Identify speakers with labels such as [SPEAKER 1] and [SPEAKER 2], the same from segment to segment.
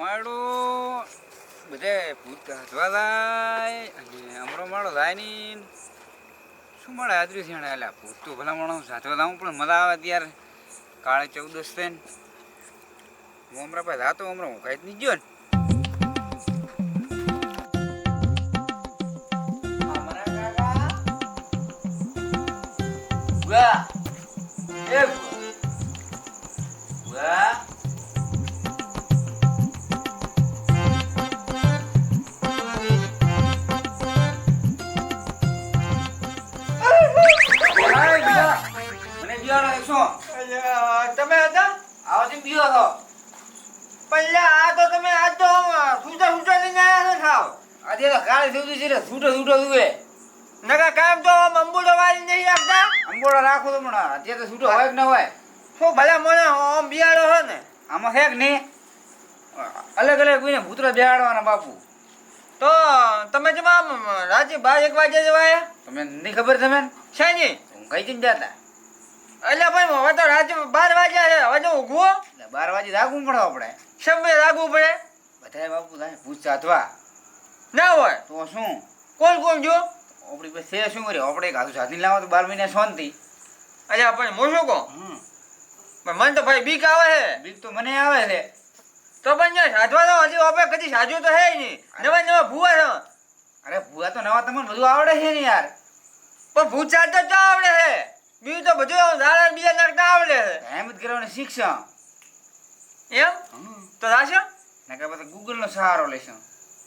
[SPEAKER 1] માળો બધે ભૂત હાથવા લાય અને અમરો માળો લાય નહીં શું મળે હાજરી છે એટલે ભૂત તો ભલા માણસ હાથવા લાવું, પણ મજા આવે ત્યારે કાળે ચૌદસ છે ને હું હમણાં પાસે હાથો હમણાં હું કાંઈ જ નહીં ગયો ને. અમારા
[SPEAKER 2] અલ્યા, તમે હતા?
[SPEAKER 1] આવો છે બીયો છો.
[SPEAKER 2] પહેલા આ તો તમે આજ તો સૂટા સૂટા લઈને આવ્યા છો સાવ.
[SPEAKER 1] આજે તો કાળે થયું છે છૂટો છૂટો
[SPEAKER 2] નકા કાયમ તો અંબુડો વાળી નહીં રાખતા?
[SPEAKER 1] રાખો તો પણ અત્યારે તો છૂટો હોય કે ન હોય.
[SPEAKER 2] શું ભલા મને આમ બિયાડો છે ને?
[SPEAKER 1] આમાં છે કે નહીં? અલગ અલગ કોઈને ભૂતરા બિહાડવાના બાપુ.
[SPEAKER 2] તો તમે જેમાં રાતે બાર એક વાગ્યા જવાયા?
[SPEAKER 1] તમને નહીં ખબર તમે
[SPEAKER 2] છે નહીં
[SPEAKER 1] હું કઈ જઈને જતા
[SPEAKER 2] એટલે ભાઈ હવે તો રાત બાર વાગ્યા છે. હવે તો ઊંઘવો
[SPEAKER 1] બાર વાગે રાખવું પડે આપણે.
[SPEAKER 2] સમય રાખવું પડે?
[SPEAKER 1] બધા બાપુ થાય ભૂત સાધવા.
[SPEAKER 2] ના હોય.
[SPEAKER 1] તો શું?
[SPEAKER 2] કોણ કોણ જો
[SPEAKER 1] આપણી પાસે છે શું કર્યું? આપણે હાથું સાધીને લાવો તો બાર મહિના શાંતિ.
[SPEAKER 2] અલ્યા પણ હું શું કહું? પણ મને તો ભાઈ બીક આવે છે.
[SPEAKER 1] બીક તો મને આવે છે.
[SPEAKER 2] તો પણ સાધવા તો હજી આપણે કદી સાજુ તો હે નહીં. નવા નવા ભૂવા છે.
[SPEAKER 1] અરે ભૂવા તો નવા તમને બધું આવડે છે ને યાર.
[SPEAKER 2] પણ ભૂત સાધતા તો આવડે છે. બીજું તો બધું દાદા બીજા નાખતા આવડે.
[SPEAKER 1] એમ જ કરવાનું શિક્ષણ.
[SPEAKER 2] એમ? તો રાશો?
[SPEAKER 1] નકર પછી ગૂગલનો સહારો લેશો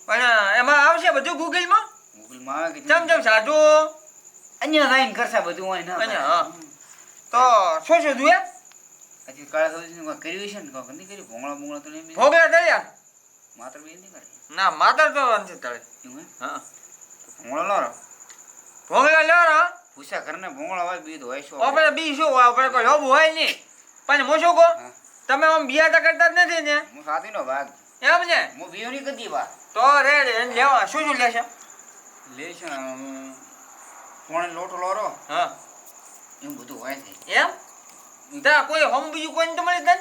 [SPEAKER 2] અને એમાં આવશે બધું ગૂગલમાં
[SPEAKER 1] ગૂગલમાં આવે કે
[SPEAKER 2] ચમ ચમ સાધુ
[SPEAKER 1] અહીંયા જઈને કરશે બધું હોય ને
[SPEAKER 2] હા. તો શું શું જુએ
[SPEAKER 1] હજી કાળા સૌથી કોઈ કર્યું છે ને કોઈ નથી કર્યું? ભોંગળા ભોંગળા તો નહીં
[SPEAKER 2] ભોગળા તળ્યા
[SPEAKER 1] માત્ર બે નહીં કરે
[SPEAKER 2] ના માતર તો નથી તળે
[SPEAKER 1] હા. ભોંગળા લો તો
[SPEAKER 2] ભોંગળો લો
[SPEAKER 1] પૂછા ઘરને ભૂંગળા હોય બીજ હોય શું
[SPEAKER 2] આપણે? બી શું હોય? આપણે કોઈ લોભ હોય નહીં. પણ હું શું કહું. તમે આમ બિયાટા કરતા જ નથી ને.
[SPEAKER 1] હું સાતીનો ભાગ.
[SPEAKER 2] એમ ને?
[SPEAKER 1] હું બીઓ નહીં કરતી વાત
[SPEAKER 2] તો રે રે એને લેવા. શું શું લેશે?
[SPEAKER 1] લેશે કોણ લોટો લોરો?
[SPEAKER 2] હા.
[SPEAKER 1] એમ બધું હોય છે.
[SPEAKER 2] એમ? તા કોઈ હોમ બીજું કોઈ તો મળી દે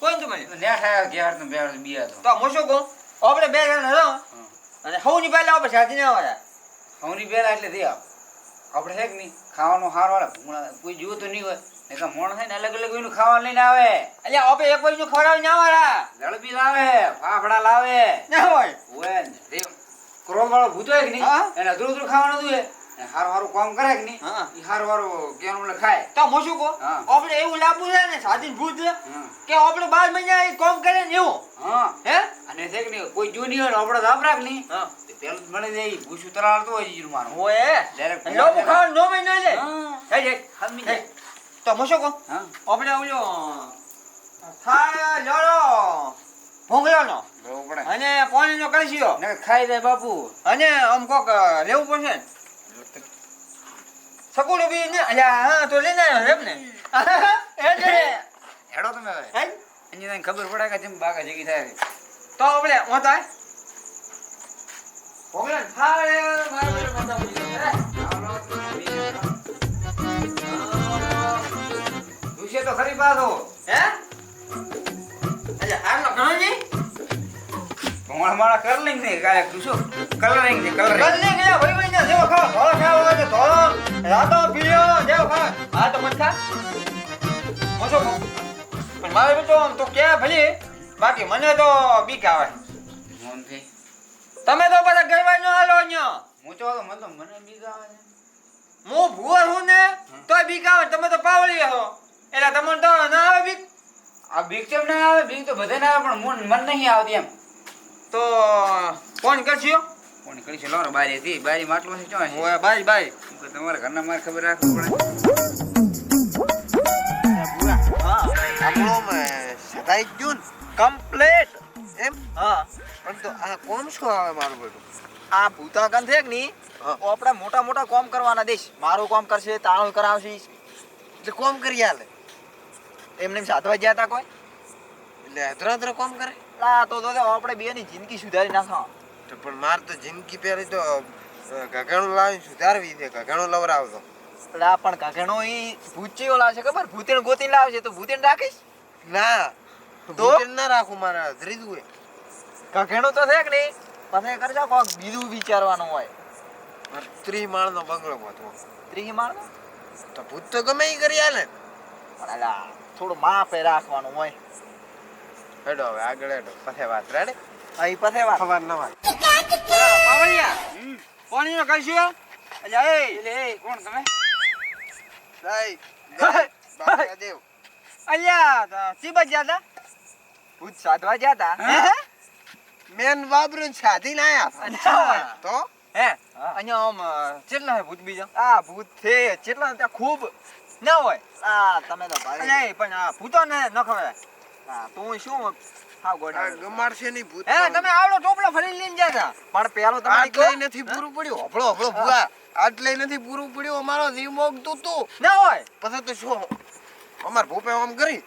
[SPEAKER 2] કોઈ તો મળી.
[SPEAKER 1] ને થાય ઘેર ને બે બિયા તો.
[SPEAKER 2] તો હું શું કહું? આપણે બે જણ રહો.
[SPEAKER 1] હા.
[SPEAKER 2] અને સૌની પહેલા આપણે સાથે ના આવ્યા
[SPEAKER 1] હવની પહેલા એટલે દે આપ. આપણે છે કે નહીં? ખાવાનું હાર વાળા ભૂંગળા કોઈ જુઓ તો નહીં હોય. ને મોણ થાય ને અલગ અલગ કોઈનું ખાવાનું લઈને આવે.
[SPEAKER 2] એટલે આપણે એક બાજુ ખવડાવી ના વાળા.
[SPEAKER 1] જળબી લાવે ફાફડા લાવે.
[SPEAKER 2] ના હોય.
[SPEAKER 1] હોય ક્રોધ વાળો ભૂત હોય કે નહીં? એને અધરું અધરું ખાવાનું હતું હારું હારું કામ કરે કે નહીં? એ હારું હારું ખાય.
[SPEAKER 2] તો હું શું કહું? આપણે એવું લાવવું છે ને સાધી ભૂત કે આપણે બાર મહિના કામ કરે ને એવું.
[SPEAKER 1] હે. અને છે કે નહીં કોઈ જો નહીં હોય ને આપણે ધાપ રાખ નહીં. તે પેલું ભૂસું તરાડતું હોય જીરું મારું
[SPEAKER 2] નો મહિનો લે
[SPEAKER 1] હે સમજી.
[SPEAKER 2] તો હું શું કહું? આપણે ઓલો થાળ લોડો ભોંગળાનો. અને પાણીનો કળશીઓ
[SPEAKER 1] ખાઈ જાય બાપુ.
[SPEAKER 2] અને આમ કોક લેવું પડશે ને. સકુડું બી ને અલ્યા હા તો લઈને આવ્યો એમ ને
[SPEAKER 1] હેડો તમે હવે? એની તને ખબર પડે કે જેમ બાગા જગી થાય.
[SPEAKER 2] તો આપણે હું થાય? મારા
[SPEAKER 1] તો ખરી પાછો.
[SPEAKER 2] હે? અલ્યા ઘણો નહીં
[SPEAKER 1] ભોંગળા મારા કલરિંગ ને કાલે દુશો કલરિંગ ને કલરિંગ
[SPEAKER 2] ગલ્લે ગયા ભાઈ ભાઈ ને જેવો ખાવ ધોળો હોય તો ધોળો રાતો પીળો જેવો ખાવ. હા તો મત ખા. ઓછો ખાવ પણ મારે તો આમ તો કે ભલી? બાકી મને તો બીક આવે. તમે તો બધા ગરવા નો હાલો ન્યો.
[SPEAKER 1] હું તો મને તો મને બીક આવે
[SPEAKER 2] હું ભૂવો હું ને તોય બીક આવે તમે તો પાવળી હો. એટલે તમને તો ના આવે બીક?
[SPEAKER 1] આ બીક કેમ ના આવે બીક તો બધે ના આવે પણ મન નહીં આવતી એમ.
[SPEAKER 2] તો ફોન કરશો
[SPEAKER 1] કોણ કરી છે લોરો બારી હતી. બારી માટલો છે ચોય
[SPEAKER 2] હોય બાય બાય
[SPEAKER 1] છે તમારા ઘરના મારે ખબર રાખવી પડે.
[SPEAKER 3] સદાઈ ગયું
[SPEAKER 2] કમ્પ્લીટ
[SPEAKER 3] એમ?
[SPEAKER 2] હા.
[SPEAKER 3] પણ તો આ કોમ શું આવે મારું બધું?
[SPEAKER 2] આ ભૂતાકન છે કે નહીં? આપણે મોટા મોટા કોમ કરવાના દેશ. મારું કોમ કરશે તારું કરાવશે.
[SPEAKER 3] એટલે કોમ કરી હાલે
[SPEAKER 2] એમને એમ સાધવા ગયા હતા કોઈ?
[SPEAKER 3] એટલે અધરા અધરા કોમ કરે?
[SPEAKER 2] ના તો તો આપણે બે ની જિંદગી સુધારી નાખો.
[SPEAKER 3] તો પણ માર તો જિંદગી પહેલી તો ગગણું લાવી સુધારવી છે ગગણું લવરાવતો
[SPEAKER 2] એટલે આ પણ ગગણો ઈ ભૂચીઓ લાવશે ખબર? ભૂતીને ગોતીને લાવશે તો ભૂતેણ રાખીશ?
[SPEAKER 3] ના
[SPEAKER 2] તો?
[SPEAKER 3] ભૂતેલ ના રાખું મારે જ હોય
[SPEAKER 2] કઘેણું તો છે કે નહીં? પછી કરજો કોક બીજું વિચારવાનું હોય.
[SPEAKER 3] ત્રી માળનો બંગલો ગોતવો.
[SPEAKER 2] ત્રીજી માળ
[SPEAKER 3] તો ભૂત તો ગમે ઈ કરી આલે.
[SPEAKER 2] પણ અલા થોડું માપે રાખવાનું હોય.
[SPEAKER 3] હેડો હવે આગળ હેડો. પછી વાત રેડે
[SPEAKER 2] અહીં પછી વાત
[SPEAKER 3] ખબર ન વાત
[SPEAKER 2] પાવળિયા પાણીનો કહીશું અલ્યા એ.
[SPEAKER 1] એ કોણ તમે?
[SPEAKER 3] સાઈ દેવ
[SPEAKER 2] અલ્યા સીબા ગયા હતા ભૂત સાધવા
[SPEAKER 1] હે?
[SPEAKER 3] મેન વાબરું સાધીને આયા
[SPEAKER 2] અચ્છા.
[SPEAKER 3] તો?
[SPEAKER 2] હે? અહીંયા આમ ચેટલા કેટલા ભૂત બીજા? આ ભૂત છે. કેટલા ત્યાં ખૂબ. ના હોય. આ તમે તો ભાઈ નહીં પણ આ ભૂતો ને ન ખબર. હા તું શું હાવ ગોડા
[SPEAKER 3] ગમાડશે નહીં ભૂત
[SPEAKER 2] હે તમે આવડો ટોપલો ફરીને લઈને ગયા પણ પેલો તમારી
[SPEAKER 3] આટલે નથી પૂરું પડ્યું? હપળો હપળો ભૂવા આટલે નથી પૂરું પડ્યું? અમારો જીવ મોગતું તું.
[SPEAKER 2] ના હોય.
[SPEAKER 3] પછી તો શું? અમાર ભૂપે આમ કરી.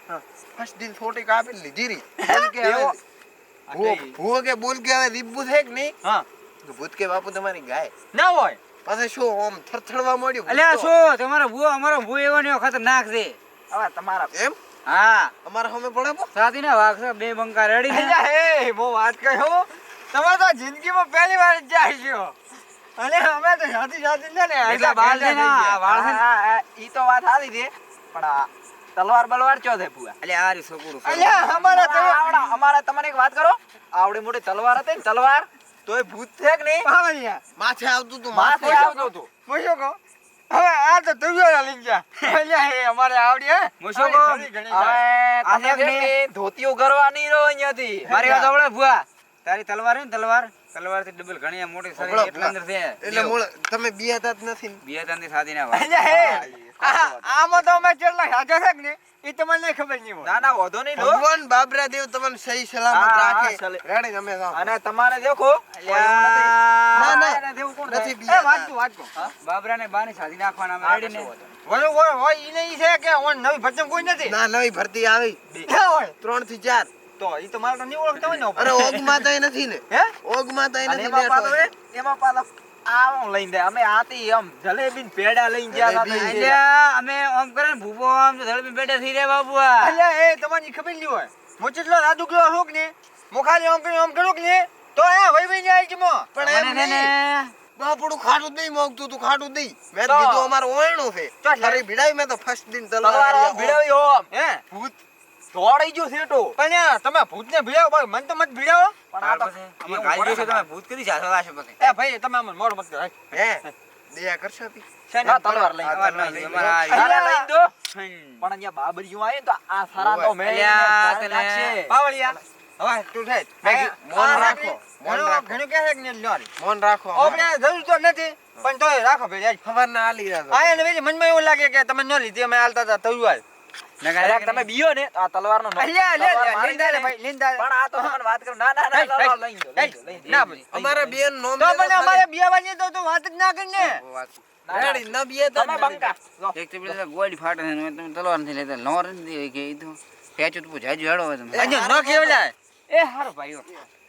[SPEAKER 3] ફર્સ્ટ દિન થોડી કાપી લીધી રી બોલ કે. ભૂવો- બોલ કે હવે દીપુ છે કે નહીં?
[SPEAKER 2] હા.
[SPEAKER 3] ભૂત કે બાપુ તમારી ગાય.
[SPEAKER 2] ના હોય.
[SPEAKER 3] પછી શું આમ થરથડવા મળ્યું તમારા
[SPEAKER 1] અલ્યા
[SPEAKER 3] તો.
[SPEAKER 1] શું? તમારો ભૂવો અમારો ભૂ એવો ને ખતરનાક છે.
[SPEAKER 2] હવે તમારા
[SPEAKER 3] એમ?
[SPEAKER 1] હા.
[SPEAKER 3] અમારા સામે પડે પો.
[SPEAKER 1] સાથી ના વાઘ બે બંકા રેડી ને
[SPEAKER 2] હે હું વાત કહ્યો તમે તો જિંદગીમાં પહેલી વાર જાય છો. અને અમે તો સાથી સાથી છે ને
[SPEAKER 1] એટલા બાલ છે ને, વાળ છે
[SPEAKER 2] ઈ તો વાત સારી છે. પણ તલવાર બલવાર ચો દે ભૂવા
[SPEAKER 1] એટલે આ રી છોકરું એટલે
[SPEAKER 2] અલ્યા અમારા આવડા અમારા તમને એક વાત કરો. આવડી મોટી તલવાર હતી ને તલવાર તોય ભૂત છે કે નહીં?
[SPEAKER 3] માથે આવતું તું
[SPEAKER 2] માથે. આવતું તું. કહો? હવે આ તો તુવ્યો લઈ જા અહીંયા અમારે આવડી હે.
[SPEAKER 1] મુશોકો કો.
[SPEAKER 2] થોડી ઘણી જાય.
[SPEAKER 1] આ
[SPEAKER 2] હવે
[SPEAKER 1] છે
[SPEAKER 2] તમે
[SPEAKER 1] કે
[SPEAKER 2] ધોતીઓ કરવાની રો અહીંયાથી.
[SPEAKER 1] મારી વાત સાંભળે ભુઆ તારી તલવાર હે તલવાર તલવાર? થી ડબલ ઘણી મોટી સરી એટલા અંદર છે.
[SPEAKER 3] એટલે મૂળ તમે બિયાતા જ નથી. બિયાતા
[SPEAKER 1] બે સાદી ના
[SPEAKER 2] વાત આમાં તો અમે કેટલા સાચા છે કે નહીં? એ તમને ખબર નહીં હોય. ના ના વધો નહીં
[SPEAKER 3] ભગવાન બાબરા દેવ તમને સહી સલામત રાખે. રેડી તમે.
[SPEAKER 2] અને તમારે દેખો
[SPEAKER 3] ના, ના.
[SPEAKER 1] દેવ કોણ
[SPEAKER 3] નથી
[SPEAKER 2] બી વાંચો વાંચો
[SPEAKER 1] બાબરાને બાની સાથી નાખવાના અમે રેડી ને
[SPEAKER 2] વળો વળો હોય ઈ નહીં છે કે ઓન નવી ભરતી કોઈ નથી.
[SPEAKER 3] ના નવી ભરતી આવી.
[SPEAKER 2] હોય.
[SPEAKER 3] ત્રણથી ચાર.
[SPEAKER 2] તો ઈ તો મારે તો નહીં ઓળખતા હોય ને
[SPEAKER 3] અરે ઓગમાં તઈ નથી ને.
[SPEAKER 2] હે?
[SPEAKER 3] ઓગમાં તઈ નથી
[SPEAKER 2] એમાં પાછો આમ લઈને જાય. અમે આતી આમ જલેબી ને પેડા લઈને ગયા હતા.
[SPEAKER 3] જલેબી.
[SPEAKER 2] તો એ-
[SPEAKER 1] અલ્યા અમે આમ કરે ને ભૂપો આમ તો ધડપી થઈ રહ્યા બાબુ
[SPEAKER 2] અલ્યા એ તમારી ખબર નહીં હોય. હું જેટલો રાદુકલો છું કે નહીં? આમ કરીને આમ કરું કે તો એ વઈ વઈ જાય છે મો
[SPEAKER 3] પણ એમ
[SPEAKER 1] મને છે ને
[SPEAKER 3] નહીં. બાપડું ખાટું નહીં મોગતું તું ખાટું નહીં. મેં. કીધું અમારે ઓયણું છે. તારી મેં તો ફર્સ્ટ દિન તલવાર.
[SPEAKER 2] ભીડાવી
[SPEAKER 1] હે?
[SPEAKER 2] ભૂત. દોડાઈ ગયો સેટો પણ તમે ભૂત ને ભીડાવો ભાઈ મને તો મત ભીડાવો. પણ આ તો
[SPEAKER 1] પછી અમે ગાળી દઈશું તમે ભૂત કરી જાશો લાશે પછી
[SPEAKER 2] એ ભાઈ તમે અમને મોડ મત કરો
[SPEAKER 3] હે. દયા કરશો તી
[SPEAKER 2] શેની? તલવાર લઈને.
[SPEAKER 1] તલવાર
[SPEAKER 3] તલવાર
[SPEAKER 1] લઈને.
[SPEAKER 3] લઈને.
[SPEAKER 1] અમારા
[SPEAKER 2] લઈ દો પણ અહીંયા બાબરીઓ આવે તો આ સારા તો મેં
[SPEAKER 1] તને-
[SPEAKER 2] પાવળિયા. હવે તું થાય
[SPEAKER 3] મોન રાખો, મોન રાખો.
[SPEAKER 2] ઘણું કહે કે નહીં
[SPEAKER 3] મોન રાખો.
[SPEAKER 2] આપણે જરૂર તો નથી પણ તોય રાખો ભાઈ
[SPEAKER 3] ખબર ના આલી રહ્યા
[SPEAKER 2] આ એને મનમાં એવું લાગે કે તમે ન લીધી અમે હાલતા હતા તલવાર
[SPEAKER 1] નકા
[SPEAKER 2] કદાચ તમે બીયો ને આ તલવારનો નો-
[SPEAKER 1] અલ્યા, અલ્યા,
[SPEAKER 2] તલવાર
[SPEAKER 1] અલ્યા,
[SPEAKER 2] મારી
[SPEAKER 1] લીંદા
[SPEAKER 2] દે
[SPEAKER 1] રે
[SPEAKER 2] ને.
[SPEAKER 1] ભાઈ, લીંદા રે.
[SPEAKER 2] પણ આ તો તમને વાત કરું. ના ના ના
[SPEAKER 1] હે,
[SPEAKER 2] ના,
[SPEAKER 1] હે,
[SPEAKER 2] ના, લઈ દો, લઈ દો, લઈ દો.
[SPEAKER 1] ના,
[SPEAKER 2] લઈ દો.
[SPEAKER 3] બેન નો
[SPEAKER 2] તો પણ અમારે બિયાવાની તો તું વાત જ ના કરી ને.
[SPEAKER 1] વાત.
[SPEAKER 2] ના, ના.
[SPEAKER 3] રેડી ન બિયાતા
[SPEAKER 2] તમે
[SPEAKER 3] નથી.
[SPEAKER 2] બંકા
[SPEAKER 1] એક તો પેલા ગોળી ફાટે ને તમે તલવાર નથી લેતા લોર નથી કે ઈ તો ટેચું તો જાજુ હેડો તમે
[SPEAKER 2] અહીંયા ન કેવડાય
[SPEAKER 1] એ હારો ભાઈઓ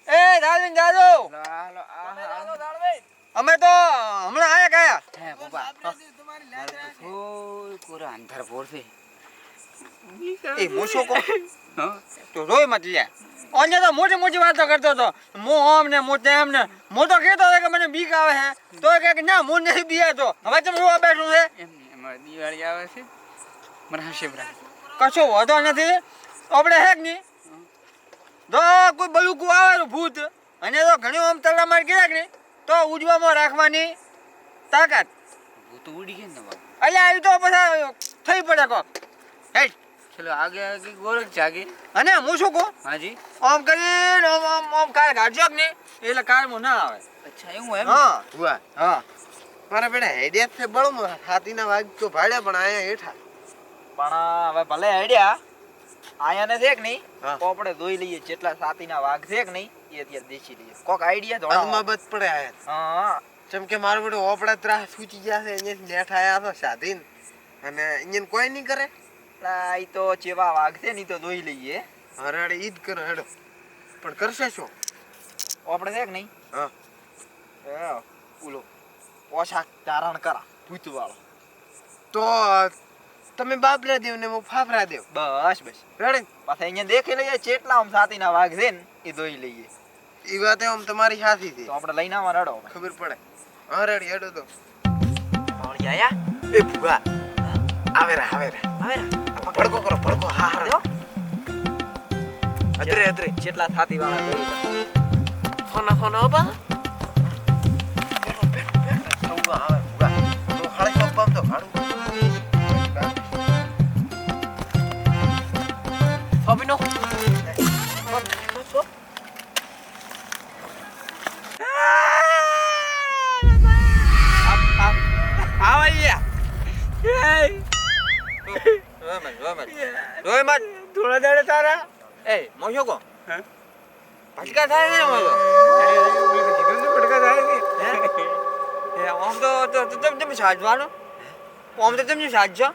[SPEAKER 2] એ દાદીન દાદો.
[SPEAKER 1] હાલો, આ, આ.
[SPEAKER 2] અમે તો હમણાં આયા ગયા.
[SPEAKER 1] હે કોરા અંધાર પડશે
[SPEAKER 2] એ મૂછો કો? તો રોય મત લે. અને તો મોટી મોટી વાતો કરતો હતો. હું આમ ને હું તેમ ને. હું તો કહેતો હતો કે મને બીક આવે છે તો કે ના હું નથી બીયાતો હવે તમે રોવા બેઠું છે.
[SPEAKER 1] દિવાળી આવે છે. મારા શિવરાજ
[SPEAKER 2] કશો વધો નથી. આપણે હેકની તો કોઈ બલુકું આવે ભૂત અને તો ઘણી આમ તલ્લા માર ગયા કે તો ઉજવામાં રાખવાની તાકાત.
[SPEAKER 1] ભૂત ઉડી ગયા ને
[SPEAKER 2] અલ્યા આવી તો પછી થઈ પડે કોક. હેટ
[SPEAKER 1] ચલો આગે આગે ગોરખ જાગે.
[SPEAKER 2] અને હું શું કહું?
[SPEAKER 1] હાજી.
[SPEAKER 2] આમ કરીને આમ આમ આમ કાર કાઢજો ને નહીં. એટલે મો ના આવે.
[SPEAKER 1] અચ્છા એવું એમ?
[SPEAKER 2] હા.
[SPEAKER 3] ભુવા,
[SPEAKER 2] હા.
[SPEAKER 3] મારા બેટા હેડિયા છે બળો હાથીના વાગ તો ભાડ્યા પણ આયા હેઠા.
[SPEAKER 2] પણ હવે ભલે આઈડિયા આયા ને છે કે નહીં. તો આપણે જોઈ લઈએ જેટલા સાતીના વાઘ છે કે નહીં એ અત્યારે દેખી લઈએ. કોક આઈડિયા તો
[SPEAKER 3] અદમાં બધ પડે આયા
[SPEAKER 2] હા.
[SPEAKER 3] જેમ કે મારો બેટો ઓપડા ત્રાસ સૂચી ગયા છે અહીંયા નેઠ આયા તો સાધીન અને અહીંયા કોઈ નહીં કરે.
[SPEAKER 2] ના ઈ તો ચેવા વાઘ છે ને તો જોઈ લઈએ.
[SPEAKER 3] હરાડે ઈદ કરે હેડો. પણ કરશે શું?
[SPEAKER 2] આપણે છે કે નહીં?
[SPEAKER 3] હા.
[SPEAKER 2] એ ઓલો પોશાક ધારણ કરા ભૂત વાળો.
[SPEAKER 3] તો તમે બાબરા દેવ ને હું ફાફરા દેવ.
[SPEAKER 2] બસ બસ.
[SPEAKER 3] રેડે?
[SPEAKER 2] પાછા અહીંયા દેખી લઈએ જેટલા આમ સાતીના વાઘ છે ને એ જોઈ લઈએ.
[SPEAKER 3] એ વાત આમ તમારી સાથી છે.
[SPEAKER 2] તો આપણે લઈને આવવા રડો
[SPEAKER 3] ખબર પડે. હા રેડી હેડો તો.
[SPEAKER 2] આયા?
[SPEAKER 3] એ ભૂગા. આવે રે આવે રે
[SPEAKER 2] આવે ને
[SPEAKER 3] ભડકો કરો પડકો હા હા અત્રે અત્રે
[SPEAKER 2] જેટલા થાતી વાળા જોઈ
[SPEAKER 3] ફોના ફોના ઓબા ભૂગા આવે
[SPEAKER 2] રોય મત
[SPEAKER 1] થોડા દાડે તારા?
[SPEAKER 2] એ મોશો કો?
[SPEAKER 1] હા?
[SPEAKER 2] ભટકા થાય ને
[SPEAKER 1] મો ને થાય.
[SPEAKER 2] એ આમ તો તમે તમે સાજવાનો આમ તો તમને સાજજો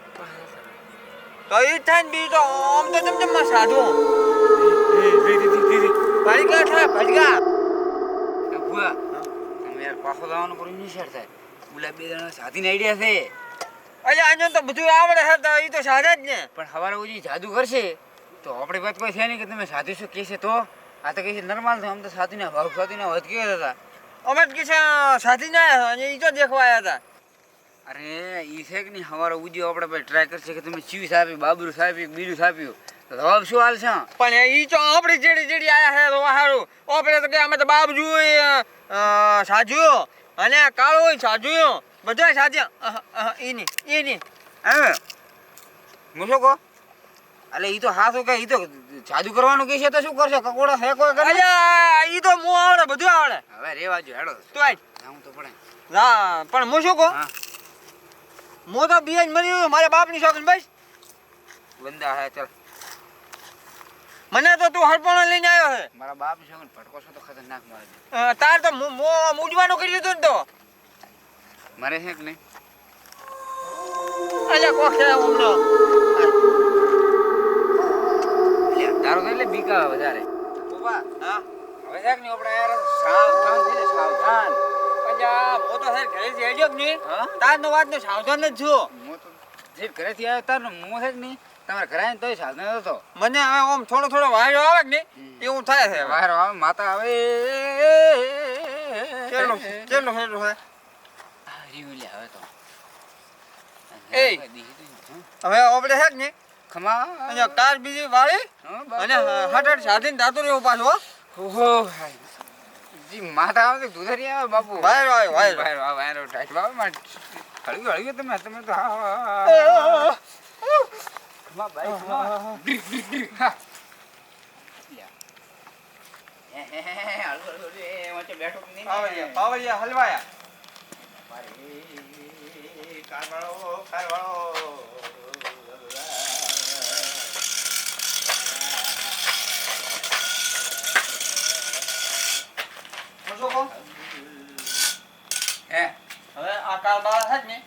[SPEAKER 2] તો એ થાય ને બીજું તો આમ તો તમને તમે સાધવો. ભટકા થાય ભટકા.
[SPEAKER 1] ભુવા, તમે યાર પાછો લાવવાનો પર નિશાળ થાય ઓલા બે જણા સાથીને આઈડિયા છે.
[SPEAKER 2] અલ્યા આને તો બધું આવડે છે તો એ તો સાજા જ ને.
[SPEAKER 1] પણ હવારે ઉજી જાદુ કરશે તો આપણી વાત કોઈ છે નહીં કે તમે સાધુ શું કહેશે તો? આ તો કહેશે નર્માલ તો આમ તો સાધુના ભાવ સાધુના વધ કેવા હતા.
[SPEAKER 2] અમે જ કિસે સાથી ના અને એ તો દેખવા આવ્યા હતા.
[SPEAKER 1] અરે એ છે કે નહીં હવારે ઉજ્યો આપણે ભાઈ ટ્રાય કરશે કે તમે ચીવ સાપ્યું બાબરું સાપ્યું બીજું સાપ્યું જવાબ શું હાલશે
[SPEAKER 2] પણ એ તો આપણી જેડી જેડી આયા છે તો સારું આપણે તો કે અમે તો બાપ જોઈ સાજુ અને કાળો હોય સાજુ બધા સાજ્યા એની એની
[SPEAKER 1] હવે હું? શું કહો? એટલે ઈ તો હાથું કે ઈ તો જાદુ કરવાનું કહેશે તો શું કરશે? કકોડા છે કોઈ કરે
[SPEAKER 2] અલ્યા ઈ તો મો આવડે બધું આવડે.
[SPEAKER 1] હવે રેવા જો હેડો.
[SPEAKER 2] તો આઈ
[SPEAKER 1] હું તો પડે.
[SPEAKER 2] ના પણ હું શું કહો? મો તો બીજ મરી મારા બાપની છોકરી બસ.
[SPEAKER 1] બંદા હે ચાલ.
[SPEAKER 2] મને તો તું હરપણો લઈને આવ્યો છે.
[SPEAKER 1] મારા બાપ છે ને ભટકો છો તો ખતરનાક મારે
[SPEAKER 2] તાર તો મો મૂજવાનું કરી દીધું ને તો.
[SPEAKER 1] મારે છે કે નહીં?
[SPEAKER 2] અલ્યા કોખે છે
[SPEAKER 1] લે, તારો તો એટલે બીકા વધારે.
[SPEAKER 2] બાબા હા?
[SPEAKER 1] હવે છે કે નહીં આપણે યાર સાવધાન થઈ સાવધાન.
[SPEAKER 2] અલ્યા મો તો હેર ઘરે જઈ ગયો કે નહીં?
[SPEAKER 1] હા?
[SPEAKER 2] તાર નો વાત નો સાવધાન જ છું.
[SPEAKER 1] હું તો જે ઘરેથી આવ્યો તાર હું છે કે નહીં તમારે ઘરે આવીને તોય સાવધાન હતો.
[SPEAKER 2] મને હવે આમ થોડો થોડો વાયરો આવે કે નહીં? એવું થાય છે.
[SPEAKER 1] વાયરો આવે માતા આવે.
[SPEAKER 2] કેટલું કેટલું કેટલું છે
[SPEAKER 1] રહ્યું લે હવે તો
[SPEAKER 2] એય. હવે આપણે છે કે
[SPEAKER 1] ખમા
[SPEAKER 2] અહીંયા કાર બીજી વાળી અને હટાટ સાધીને જાતો રહ્યો પાછો
[SPEAKER 1] ઓહો જી માતા આવે દૂધરી આવે બાપુ
[SPEAKER 2] વાયરો આવ્યો વાયરો
[SPEAKER 1] વાયરો વાયરો ટાઈટ બાપુ માં હળગ્યું હળગ્યું તમે તમે તો હા. ખમા ખમા. હા.
[SPEAKER 2] પાવડિયા હલવાયા
[SPEAKER 1] કારવાળો, કારવાળો.
[SPEAKER 2] હવે આ કાર બાર છે ને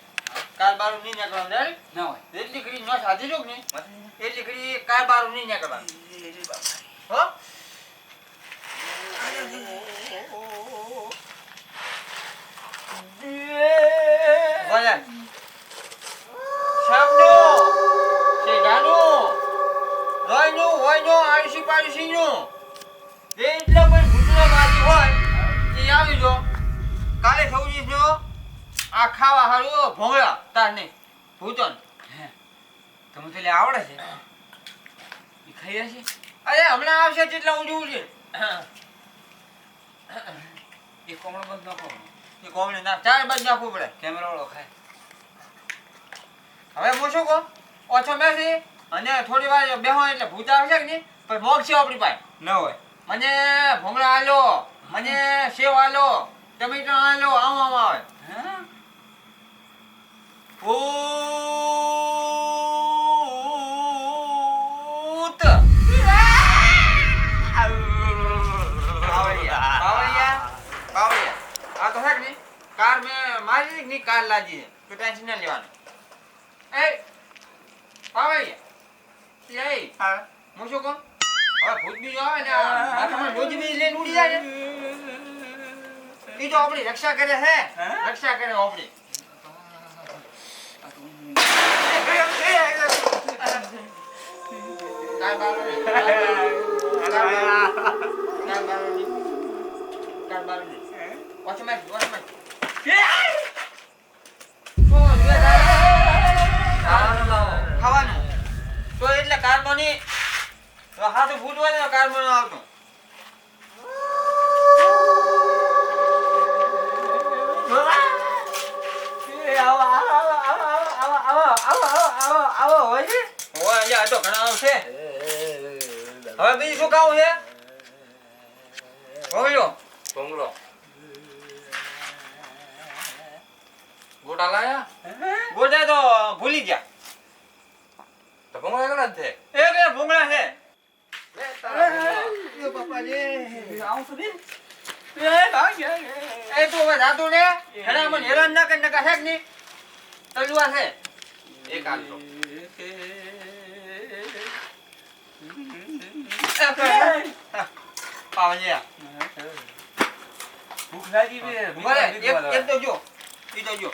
[SPEAKER 2] કાર બાર નહીં નીકળવાનું રેડી?
[SPEAKER 1] ના હોય.
[SPEAKER 2] એટલી ઘડી ન સાધી જો કે નહીં? એટલી ઘડી કાર બાર નહીં નીકળવાનું. હો? બોલે શામનું શેઢાનું રોયનું હોયનું આળસી પાયુષીનું એ એટલા કોઈ ભૂતળો મારી હોય એ આવી જો કાલે સૌજી જો આ ખાવા હારું ભોંગળા તાર નહીં ભૂતન
[SPEAKER 1] તમે તો લે આવડે છે ઈ ખાઈ હશે
[SPEAKER 2] અરે હમણાં આવશે તેટલા ઊંધું છે
[SPEAKER 1] એ કોમળો બંધ નાખો
[SPEAKER 2] એ કોમને ના ચાર બાજુ નાખવું પડે.
[SPEAKER 1] કેમેરા વાળો
[SPEAKER 2] હવે હું શું કહું ઓછો બેસી અને થોડી વાર બેહો એટલે ભૂત આવશે કે નહીં? પણ મોગ છે આપણી પાસે.
[SPEAKER 1] ન હોય.
[SPEAKER 2] મને ભોંગળા આલો મને સેવ આલો ટમેટા આલો આમ આમ આવે.
[SPEAKER 1] હે?
[SPEAKER 2] ભૂત લાજી તો ટેન્શન ના લેવાનું એ બાવળિયા એ હું શું કહું હવે ભૂત બીજો આવે ને આ માથામાં રોજ બી લઈને ઉડી જાય ને એ તો આપણી રક્ષા કરે છે
[SPEAKER 1] હા?
[SPEAKER 2] રક્ષા કરે આપણી કાર બારો ને. કાર બારો. ખાવાનું. તો એટલે. તો હાથું હોય ને તો કારમાં ન આવતું. ઓય, અલ્યા, આ તો ઘણા આવશે. હવે બીજું શું ખાવું છે બોલો
[SPEAKER 4] ભૂંગળો ગોટા લાયા
[SPEAKER 2] ગોટા તો ભૂલી ગયા
[SPEAKER 4] ભૂંગળા જ છે
[SPEAKER 2] એક એક ભૂંગળા છે એ તું હવે જાતું ને ઘણા મને હેરાન ના કરી નકા છે કે નહીં તલવા છે
[SPEAKER 4] એક આલતો
[SPEAKER 2] પાવલિયા
[SPEAKER 1] ભૂખ લાગી બે
[SPEAKER 2] ભલે એક એક તો જો બીજો જો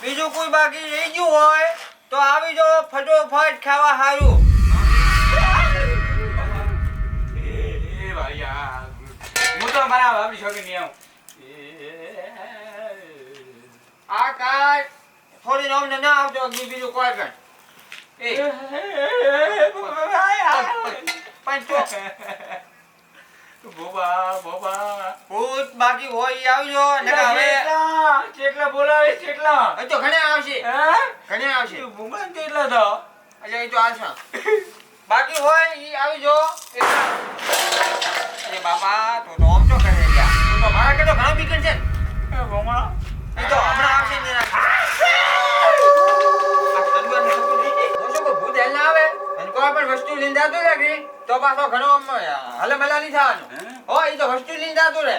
[SPEAKER 2] બીજું કોઈ બાકી રહી ગયું હોય તો આવી જો ફટોફટ ખાવા હારું
[SPEAKER 1] હું તો મારા બાપની છોકરી નહીં આવું
[SPEAKER 2] આ કાર થોડી અમને ના આવજો બીજું કોઈ કઈ એ પંચો
[SPEAKER 1] બોબા બોબા.
[SPEAKER 2] ભૂત બાકી હોય ઈ આવજો ને હવે
[SPEAKER 1] કેટલા બોલાવે કેટલા
[SPEAKER 2] એ તો ઘણે આવશે.
[SPEAKER 1] હે?
[SPEAKER 2] ઘણે આવશે.
[SPEAKER 1] ભૂંગળા કેટલા તો
[SPEAKER 2] એટલે એ તો આવશે બાકી હોય ઈ આવજો અરે બાપા તો તો તો કરે લ્યા. તો મારા કરતા ઘણો બીકન છે.
[SPEAKER 1] ભૂંગળા
[SPEAKER 2] એ તો હમણાં આવશે ને આ ભૂત હેલ આવે? કોઈ પણ વસ્તુ લઈને જાતું રહે કે તો પાછો ઘણો હલમલા નહીં થવાનું હો એ તો વસ્તુ લઈને જાતું રહે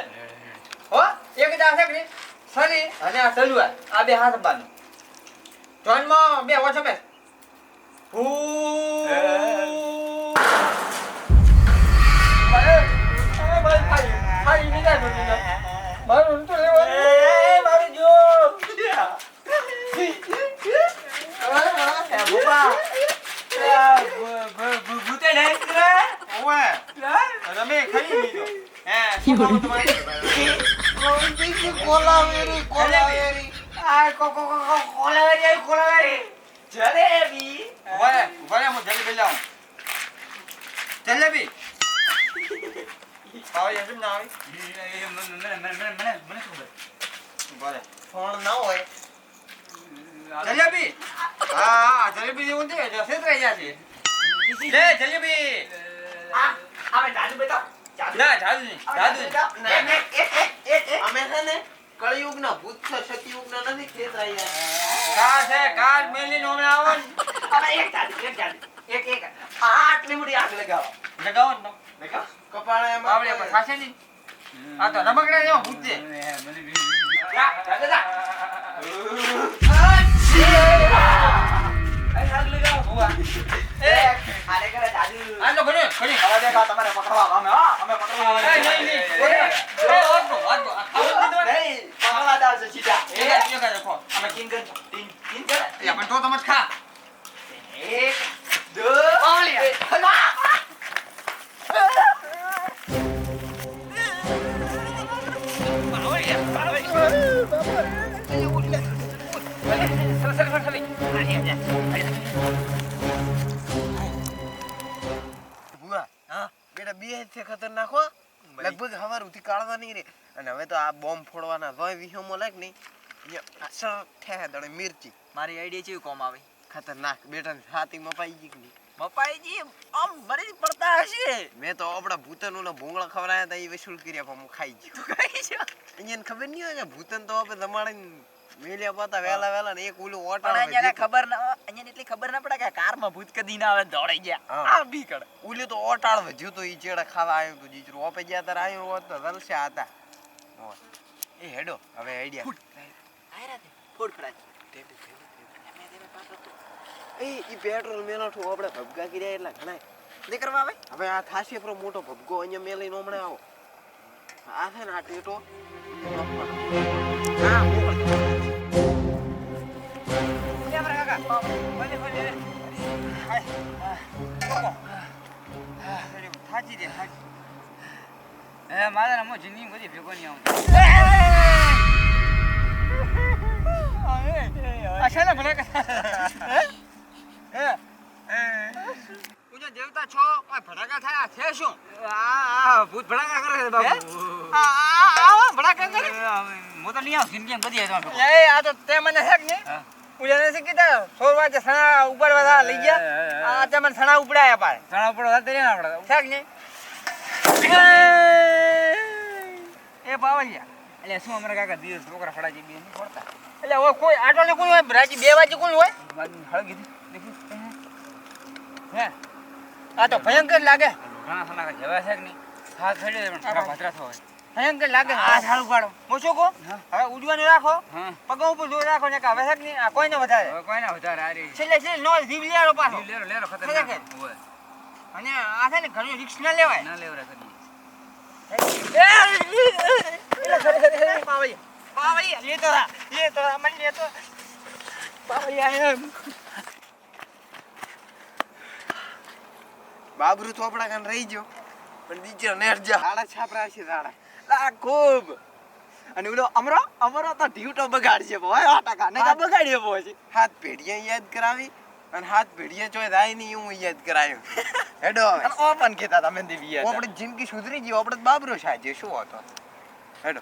[SPEAKER 2] હો એક દાસે કે? સરી અને આ તલવાર આ બે હાથ બાંધો જોનમાં બે ઓછો બે
[SPEAKER 1] ભૂતે નહીં કરે
[SPEAKER 2] રમે ખરી લીધો હે શું તમારે
[SPEAKER 1] આ કો કો કો કોલાવારી કોલાવારી જલેબી
[SPEAKER 2] ભલે ભલે હું જલેબી લાવું જલેબી આવે છે ના આવે
[SPEAKER 1] મને મને મને મને મને શું
[SPEAKER 2] ભલે
[SPEAKER 3] ફોન ના હોય
[SPEAKER 2] જલેબી. હા હા જલેબી જેવું છે જો રહી જશે લે જલેબી.
[SPEAKER 1] આવે જાદુ બેટા
[SPEAKER 2] ના જાદુ નહીં. જાદુ
[SPEAKER 3] અમે છે ને કળિયુગ ના ભૂત છે સતયુગ ના નથી ખેતરાયા
[SPEAKER 2] કા છે કાર મેલી નો આવો ને.
[SPEAKER 1] એક જાદુ એક જાદુ એક એક. આટલી મોટી આગ લગાવો.
[SPEAKER 2] લગાવો ને લગાવો.
[SPEAKER 3] કપાળે
[SPEAKER 2] આવડે પણ ખાશે નહીં. આ તો રમકડા જેવા ભૂત છે.
[SPEAKER 1] જા જા જા. ભુવા
[SPEAKER 2] એ
[SPEAKER 1] આને કરે દાદુ.
[SPEAKER 2] આ લો ઘણી ઘણી
[SPEAKER 1] હવે દેખા તમારે પકડવા અમે
[SPEAKER 3] અસર દડે મિર્ચી.
[SPEAKER 5] મારી આઈડિયા ચેવી કોમ આવે?
[SPEAKER 3] ખતરનાક. બેટા છાતીમાં મપાઈ ગઈ કે નહીં?
[SPEAKER 5] મપાઈજી આમ મરી પડતા હશે?
[SPEAKER 3] મેં તો આપણા ભૂતનનું ને ભૂંગળા ખવડાયા હતા એ વસૂલ કર્યા પણ હું ખાઈ ગયો. અહીંયા ખબર નહીં હોય કે ભૂતન તો આપણે જમાડીને મેલ્યા પાતા વેલા વેલા ને એક ઓલું ઓટાળે
[SPEAKER 5] અહીંયા ખબર ના અહીંયા એટલી ખબર ના પડે કે કારમાં ભૂત કદી ના આવે દોડાઈ ગયા. આ બી કડ
[SPEAKER 3] ઓલું તો ઓટાળ વધ્યું તો ઈ ચેડા ખાવા આવ્યું તો જીજરું. ઓપે ગયા તાર આવ્યું હોત તો વલસે હતા. એ હેડો હવે આઈડિયા
[SPEAKER 5] ફોડ ખડા
[SPEAKER 3] એ ઈ પેટ્રોલ મેલાઠું આપણે ભબગા કર્યા એટલા ઘણા.
[SPEAKER 5] નહીં કરવા આવે?
[SPEAKER 3] હવે આ થાશે પર મોટો ભબગો અહીંયા મેલીને હમણાં આવો. આ છે ને આ ટેટો. હા મોકલ.
[SPEAKER 2] થાચી દે થાચી
[SPEAKER 1] એ હા રમો જિંદગી બધી ભેગો નહીં આવતો.
[SPEAKER 2] છે ને ભલે હે? પૂજા દેવતા છો? કોઈ ભડાકા થયા છે શું?
[SPEAKER 1] આ આ ભૂત ભડાકા કરે છે બાપુ.
[SPEAKER 2] આ આ આ ભડાકા કરે?
[SPEAKER 1] હું તો નહીં આવું જિંદગી બધી.
[SPEAKER 2] એ આ તો તે મને છે કે નહીં? પૂજા નથી કીધા? સોળ વાગે સણા ઉપાડવા તા લઈ ગયા. આ તે મને સણા ઉપડાયા પાડે.
[SPEAKER 1] ચણા ઉપર વધારે તરી ના
[SPEAKER 2] છે કે નહીં? એ પાવલિયા.
[SPEAKER 1] એટલે શું અમારા કાકા દિવસ છોકરા ફડાજી બે નહીં ફોડતા
[SPEAKER 2] એટલે હવે કોઈ આટો ને કોઈ હોય રાજી બે વાગે કોઈ હોય
[SPEAKER 1] હળગી હતી
[SPEAKER 2] હે આ તો ભયંકર લાગે
[SPEAKER 1] ઘણા ખાના જવા છે કે નહીં હા ફેડ્યો પણ થોડા ભાદરા થવા હોય.
[SPEAKER 2] ભયંકર લાગે
[SPEAKER 1] આ સારું પાડો
[SPEAKER 2] હું શું કહું. હવે ઉડવાનું રાખો પગ ઉપર જોર રાખો ને કે હવે છે આ કોઈને વધારે
[SPEAKER 1] કોઈને વધારે આ રહી
[SPEAKER 2] છેલ્લે છેલ્લે નો જીવ લેરો પાછો
[SPEAKER 1] લેરો લેરો. ખતરનાક હોય.
[SPEAKER 2] અને આ છે ને ઘણું રિક્ષ ના લેવાય
[SPEAKER 1] ના લેવરા કરીએ
[SPEAKER 2] એટલે ખરે ખરે ખરે પાવલિયા પાવલિયા લે તો લે તો મને લે તો. એમ.
[SPEAKER 3] બાબરું આપણા કાન રહી ગયો. પણ બીજો નેટ જા. હાડા છાપરા છે હાડા લા ખૂબ. અને ઓલો અમરો અમરો તો ઢીવટો બગાડશે ભાઈ આટા કાને કા બગાડ્યો પછી હાથ પેઢીએ યાદ કરાવી અને હાથ ભેડીએ ચોય થાય નહીં હું યાદ કરાયું. હેડો હવે.
[SPEAKER 2] ઓ પણ કેતા તમે દેવી
[SPEAKER 3] આપણે જિંદગી સુધરી ગઈ આપણે બાબરો સાજે. શું હતો હેડો.